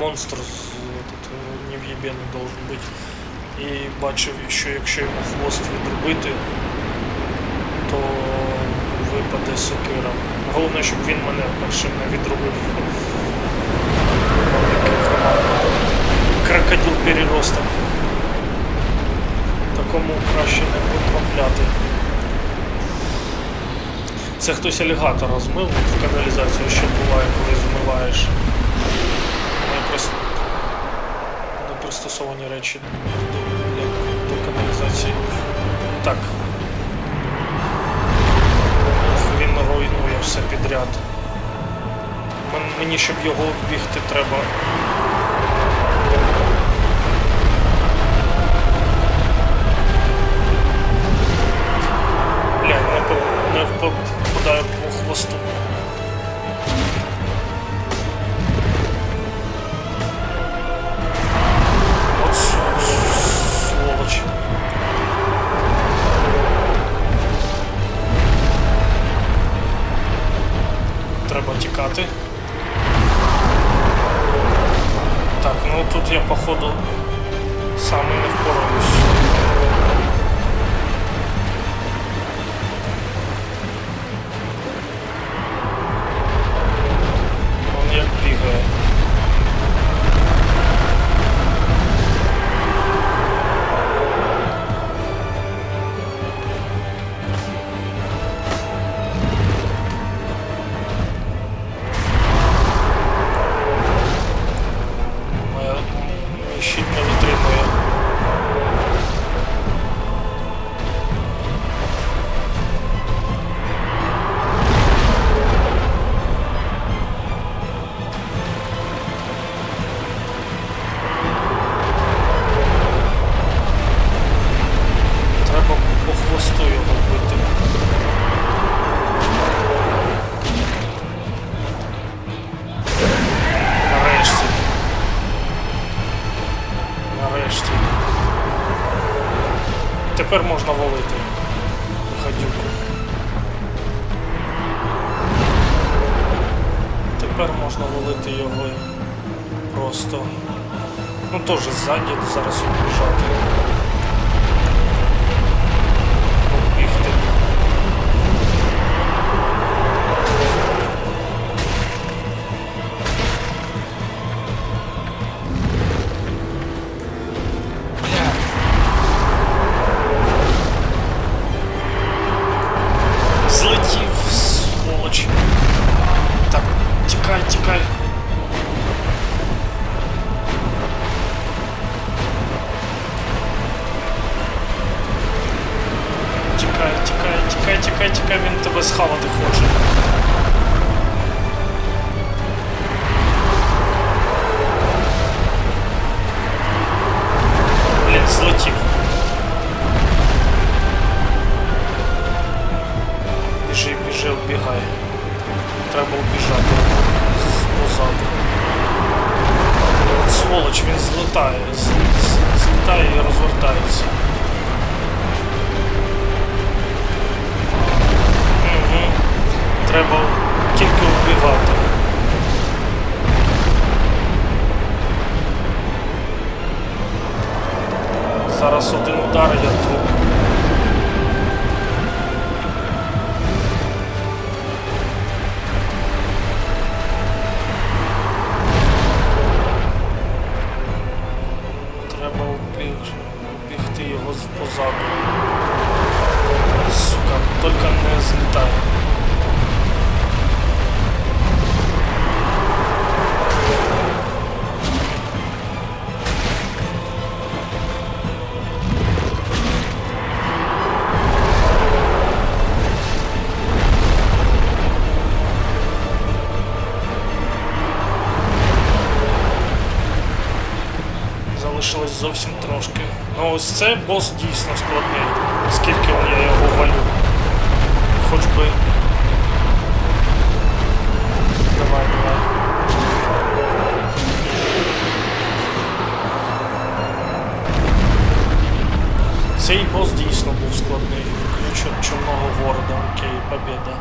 монстр этот, е, нев'єбений должен бути. І бачив, що якщо йому хвост відрубити, то випаде сокира. Головне, щоб він мене першим не громадний крокодил переросток. Такому краще не потрапляти. Це хтось алігатора змив в каналізацію, що буває, коли змиваєш неприс... непристосовані речі до, для- до каналізації. Так. Він руйнує все підряд. Мені, щоб його оббігти, треба. Тікати. Так, ну тут я походу саме не впораюсь. Щит не витримує. Треба по хвосту його бити. Тепер можна валити гадюку. Тепер можна валити його просто. Ну теж ззаді зараз обіжати. тікай, тікай, тікай, тікай, він тебе схавати хоче. Блін, злетів. Біжи, біжи, оббігай. Треба обіжати з- позаду. От Сволоч, він злетає, з- з- злітає і розвертається. Треба тільки вбігати. Зараз один удар і я Залишилось зовсім трошки. Ну ось це бос дійсно складний. Скільки я його валю. Хоч би. Давай, давай. Цей бос дійсно був складний. Ключ від чорного города. Окей, побіда.